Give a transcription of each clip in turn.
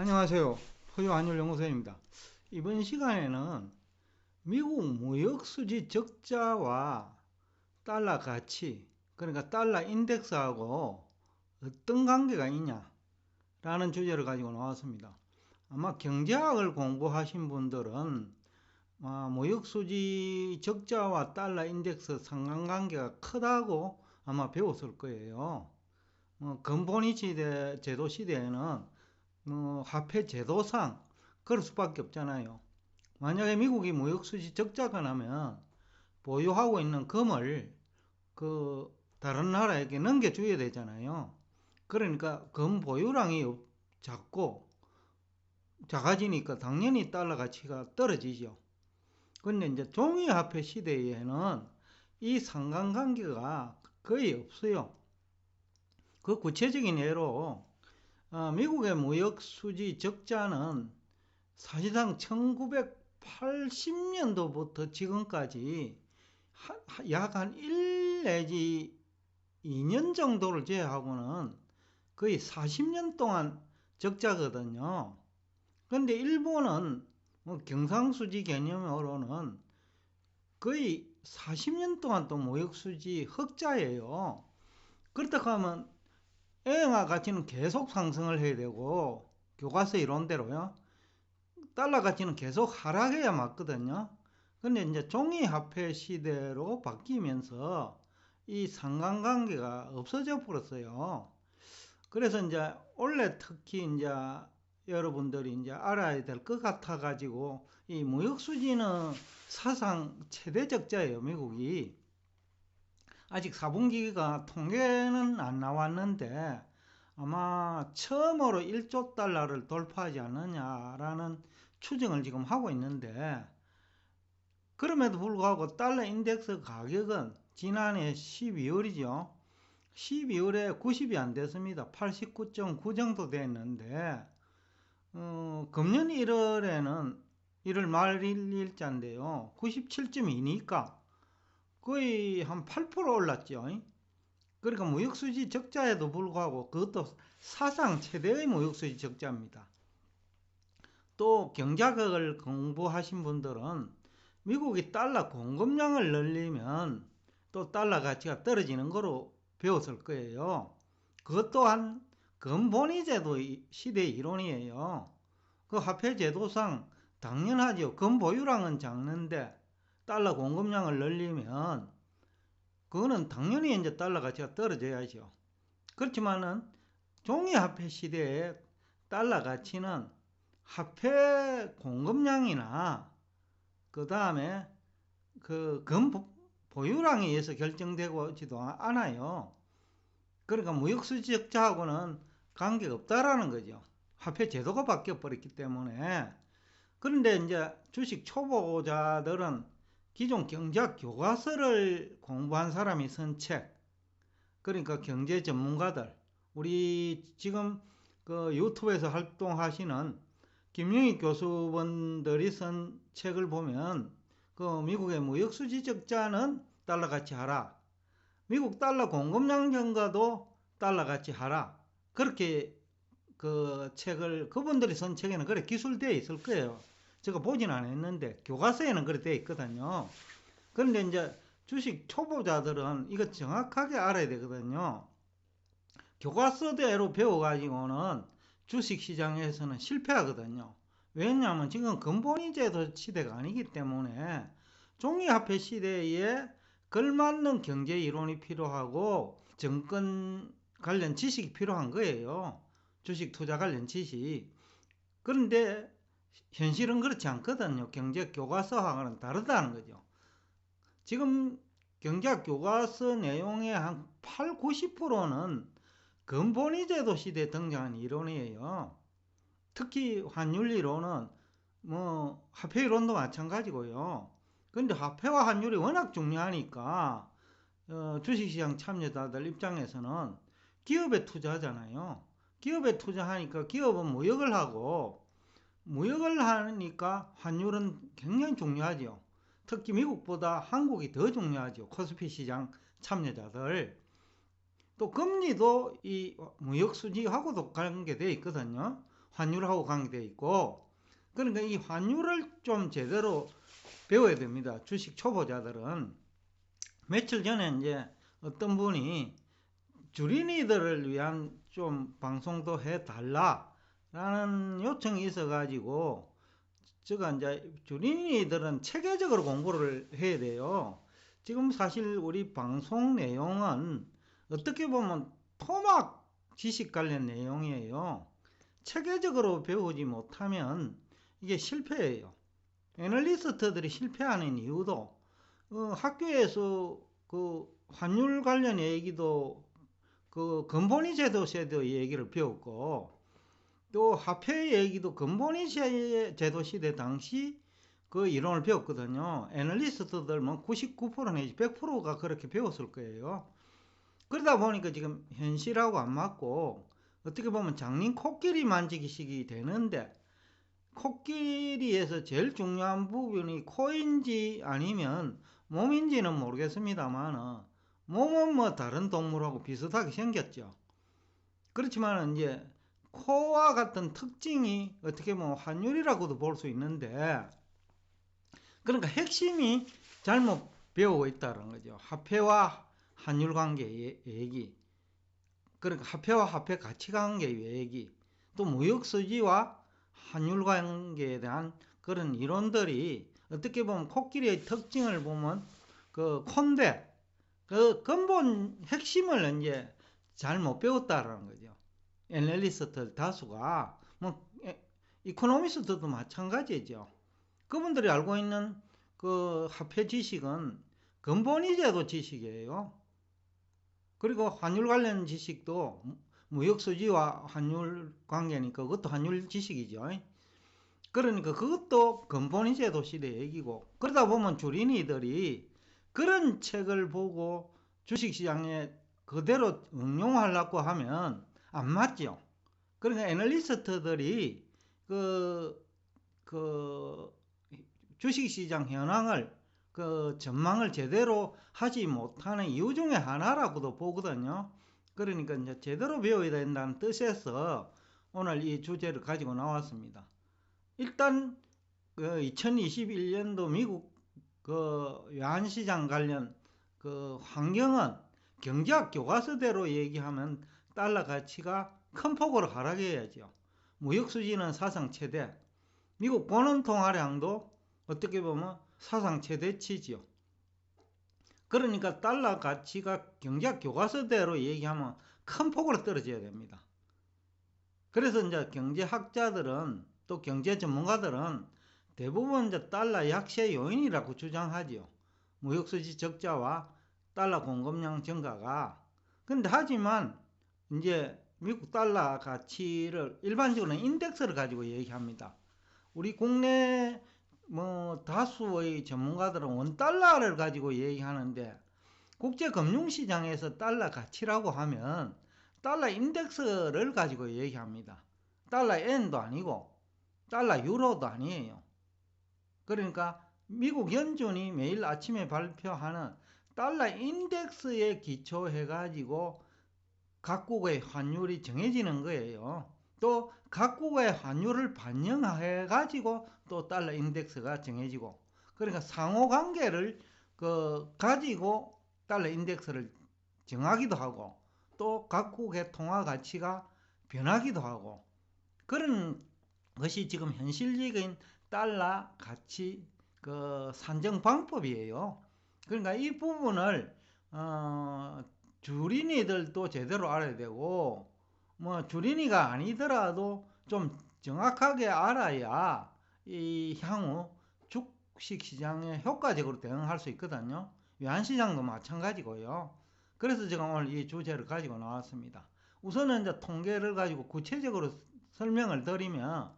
안녕하세요. 포유 환율 연구소입니다. 이번 시간에는 미국 무역 수지 적자와 달러 가치, 그러니까 달러 인덱스하고 어떤 관계가 있냐 라는 주제를 가지고 나왔습니다. 아마 경제학을 공부하신 분들은 아, 무역 수지 적자와 달러 인덱스 상관관계가 크다고 아마 배웠을 거예요. 어, 근본이 제도 시대에는 어, 화폐 제도상 그럴 수밖에 없잖아요. 만약에 미국이 무역수지 적자가 나면 보유하고 있는 금을 그 다른 나라에게 넘겨줘야 되잖아요. 그러니까 금 보유량이 작고 작아지니까 당연히 달러 가치가 떨어지죠. 근데 이제 종이화폐 시대에는 이 상관관계가 거의 없어요. 그 구체적인 예로 어, 미국의 무역 수지 적자는 사실상 1980년도부터 지금까지 약 한 1 내지 2년 정도를 제외하고는 거의 40년 동안 적자거든요. 근데 일본은 뭐 경상수지 개념으로는 거의 40년 동안 또 무역수지 흑자예요. 그렇다 하면 A와 가치는 계속 상승을 해야 되고 교과서 이론대로요. 달러 가치는 계속 하락해야 맞거든요. 근데 이제 종이화폐 시대로 바뀌면서 이 상관관계가 없어져 버렸어요. 그래서 이제 원래 특히 이제 여러분들이 이제 알아야 될 것 같아 가지고 이 무역 수지는 사상 최대 적자예요, 미국이. 아직 4분기가 통계는 안 나왔는데 아마 처음으로 1조 달러를 돌파하지 않느냐라는 추정을 지금 하고 있는데 그럼에도 불구하고 달러 인덱스 가격은 지난해 12월이죠. 12월에 90이 안 됐습니다. 89.9 정도 됐는데 어, 금년 1월에는 1월 말일자인데요. 97.2니까 거의 한 8% 올랐죠. 그러니까 무역수지 적자에도 불구하고 그것도 사상 최대의 무역수지 적자입니다. 또 경제학을 공부하신 분들은 미국이 달러 공급량을 늘리면 또 달러 가치가 떨어지는 거로 배웠을 거예요. 그것 또한 근본이 제도 시대 이론이에요. 그 화폐 제도상 당연하죠. 근보유량은 작는데 달러 공급량을 늘리면 그거는 당연히 이제 달러 가치가 떨어져야죠. 그렇지만은 종이 화폐 시대에 달러 가치는 화폐 공급량이나 그 다음에 그금 보유량에 의해서 결정되고지도 않아요. 그러니까 무역수지 적자하고는 관계가 없다라는 거죠. 화폐 제도가 바뀌어 버렸기 때문에 그런데 이제 주식 초보자들은 기존 경제학 교과서를 공부한 사람이 쓴 책, 그러니까 경제 전문가들, 우리 지금 그 유튜브에서 활동하시는 김영희 교수분들이 쓴 책을 보면 그 미국의 무역수지 적자는 달러 같이 하라. 미국 달러 공급량 증가도 달러 같이 하라. 그렇게 그 책을 그분들이 쓴 책에는 그래 기술되어 있을 거예요. 제가 보진 않았는데 교과서에는 그렇게 되어 있거든요. 그런데 이제 주식 초보자들은 이거 정확하게 알아야 되거든요. 교과서대로 배워가지고는 주식 시장에서는 실패하거든요. 왜냐하면 지금 근본이 제도 시대가 아니기 때문에 종이화폐 시대에 걸맞는 경제 이론이 필요하고 정권 관련 지식이 필요한 거예요. 주식 투자 관련 지식. 그런데 현실은 그렇지 않거든요. 경제 교과서하고는 다르다는 거죠. 지금 경제학 교과서 내용의 한 8, 90%는 근본이 제도 시대에 등장한 이론이에요. 특히 환율 이론은 뭐 화폐 이론도 마찬가지고요. 근데 화폐와 환율이 워낙 중요하니까 어, 주식시장 참여자들 입장에서는 기업에 투자하잖아요. 기업에 투자하니까 기업은 무역을 하고 무역을 하니까 환율은 굉장히 중요하죠. 특히 미국보다 한국이 더 중요하죠. 코스피 시장 참여자들. 또 금리도 이 무역 수지하고도 관계되어 있거든요. 환율하고 관계되어 있고 그러니까 이 환율을 좀 제대로 배워야 됩니다. 주식 초보자들은 며칠 전에 이제 어떤 분이 주린이들을 위한 좀 방송도 해 달라 라는 요청이 있어 가지고 제가 이제 주린이들은 체계적으로 공부를 해야 돼요. 지금 사실 우리 방송 내용은 어떻게 보면 토막 지식 관련 내용이에요. 체계적으로 배우지 못하면 이게 실패예요. 애널리스트들이 실패하는 이유도 어, 학교에서 그 환율 관련 얘기도 그 근본이 제도 세대 얘기를 배웠고 또 화폐 얘기도 근본이 제도 시대 당시 그 이론을 배웠거든요. 애널리스트들 뭐 99% 내지 100%가 그렇게 배웠을 거예요. 그러다 보니까 지금 현실하고 안 맞고 어떻게 보면 장님 코끼리 만지기식이 되는데 코끼리에서 제일 중요한 부분이 코인지 아니면 몸인지는 모르겠습니다만 몸은 뭐 다른 동물하고 비슷하게 생겼죠. 그렇지만 이제 코와 같은 특징이 어떻게 보면 환율이라고도 볼 수 있는데 그러니까 핵심이 잘못 배우고 있다는 거죠. 화폐와 환율 관계 얘기. 그러니까 화폐와 화폐 가치 관계 얘기. 또 무역 수지와 환율 관계에 대한 그런 이론들이 어떻게 보면 코끼리의 특징을 보면 그 콘데 그 근본 핵심을 이제 잘 못 배웠다라는 거죠. 애널리스트 다수가 뭐 이코노미스트도 마찬가지죠. 그분들이 알고 있는 그 화폐 지식은 근본이 제도 지식이에요. 그리고 환율 관련 지식도 무역 수지와 환율 관계니까 그것도 환율 지식이죠. 그러니까 그것도 근본이 제도 시대 얘기고 그러다 보면 주린이들이 그런 책을 보고 주식시장에 그대로 응용하려고 하면 안 맞죠. 그러니까 애널리스트들이 그, 그 주식시장 현황을 그 전망을 제대로 하지 못하는 이유 중에 하나라고도 보거든요. 그러니까 이제 제대로 배워야 된다는 뜻에서 오늘 이 주제를 가지고 나왔습니다. 일단 그 2021년도 미국 그 외환시장 관련 그 환경은 경제학 교과서대로 얘기하면 달러 가치가 큰 폭으로 하락해야죠. 무역 수지는 사상 최대. 미국 본원 통화량도 어떻게 보면 사상 최대치지요. 그러니까 달러 가치가 경제학 교과서대로 얘기하면 큰 폭으로 떨어져야 됩니다. 그래서 이제 경제학자들은 또 경제 전문가들은 대부분 이제 달러 약세 요인이라고 주장하지요. 무역수지 적자와 달러 공급량 증가가. 근데 하지만 이제 미국 달러 가치를 일반적으로 인덱스를 가지고 얘기합니다. 우리 국내 뭐 다수의 전문가들은 원달러를 가지고 얘기하는데 국제 금융시장에서 달러 가치라고 하면 달러 인덱스를 가지고 얘기합니다. 달러 엔도 아니고 달러 유로도 아니에요. 그러니까 미국 연준이 매일 아침에 발표하는 달러 인덱스에 기초해 가지고 각국의 환율이 정해지는 거예요. 또 각국의 환율을 반영해 가지고 또 달러 인덱스가 정해지고 그러니까 상호 관계를 그 가지고 달러 인덱스를 정하기도 하고 또 각국의 통화 가치가 변하기도 하고 그런 것이 지금 현실적인 달러 가치 그 산정 방법이에요. 그러니까 이 부분을 어, 주린이들도 제대로 알아야 되고 뭐 주린이가 아니더라도 좀 정확하게 알아야 이 향후 주식 시장에 효과적으로 대응할 수 있거든요. 외환시장도 마찬가지고요. 그래서 제가 오늘 이 주제를 가지고 나왔습니다. 우선은 이제 통계를 가지고 구체적으로 설명을 드리면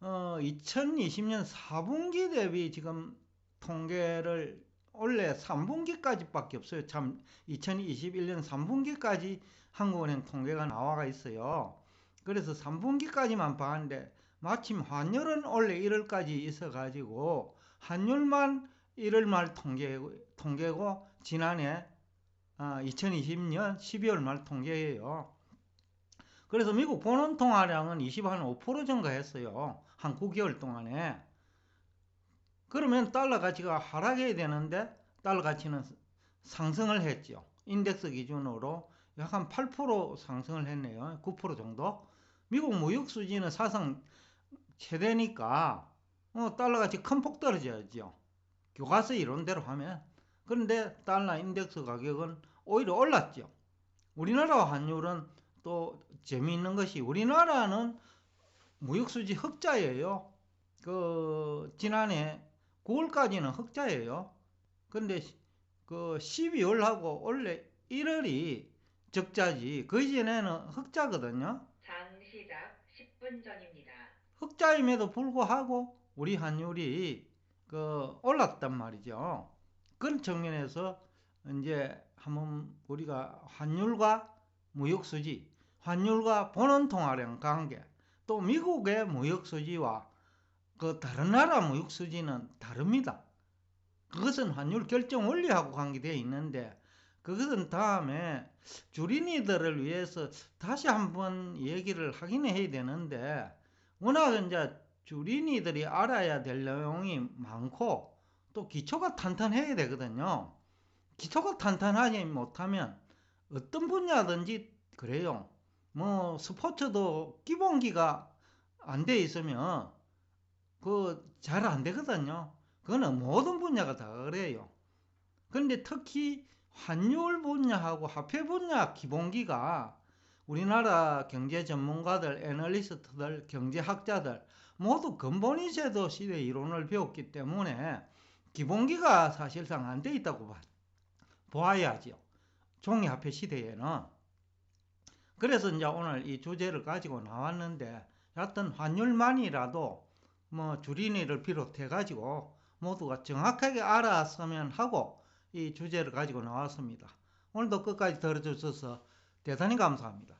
어, 2020년 4분기 대비 지금 통계를 원래 3분기까지밖에 없어요. 참 2021년 3분기까지 한국은행 통계가 나와가 있어요. 그래서 3분기까지만 봤는데 마침 환율은 원래 1월까지 있어가지고 환율만 1월 말 통계, 통계고 지난해 아, 2020년 12월 말 통계예요. 그래서 미국 본원 통화량은 25% 증가했어요. 한 9개월 동안에. 그러면 달러 가치가 하락해야 되는데 달러 가치는 상승을 했죠. 인덱스 기준으로 약 한 8% 상승을 했네요. 9% 정도. 미국 무역 수지는 사상 최대니까 어, 달러 가치 큰 폭 떨어져야죠. 교과서 이론대로 하면. 그런데 달러 인덱스 가격은 오히려 올랐죠. 우리나라 환율은 또 재미있는 것이 우리나라는 무역수지 흑자예요. 그 지난해 9월까지는 흑자예요. 근데 그 12월하고 원래 1월이 적자지. 그 이전에는 흑자거든요. 장 시작 10분 전입니다. 흑자임에도 불구하고 우리 환율이 그 올랐단 말이죠. 그런 측면에서 이제 한번 우리가 환율과 무역 수지, 환율과 본원 통화량 관계, 또 미국의 무역 수지와 그 다른 나라 무역 수지는 다릅니다. 그것은 환율 결정 원리하고 관계되어 있는데 그것은 다음에 주린이들을 위해서 다시 한번 얘기를 하긴 해야 되는데 워낙 이제 주린이들이 알아야 될 내용이 많고 또 기초가 탄탄해야 되거든요. 기초가 탄탄하지 못하면 어떤 분야든지 그래요. 뭐 스포츠도 기본기가 안 돼 있으면 그 잘 안 되거든요. 그거는 모든 분야가 다 그래요. 근데 특히 환율 분야하고 화폐 분야 기본기가 우리나라 경제 전문가들, 애널리스트들, 경제학자들 모두 근본이 제도 시대 이론을 배웠기 때문에 기본기가 사실상 안 돼 있다고 봐, 보아야죠. 종이화폐 시대에는. 그래서 이제 오늘 이 주제를 가지고 나왔는데 여하튼 환율만이라도 뭐 주린이를 비롯해 가지고 모두가 정확하게 알았으면 하고 이 주제를 가지고 나왔습니다. 오늘도 끝까지 들어주셔서 대단히 감사합니다.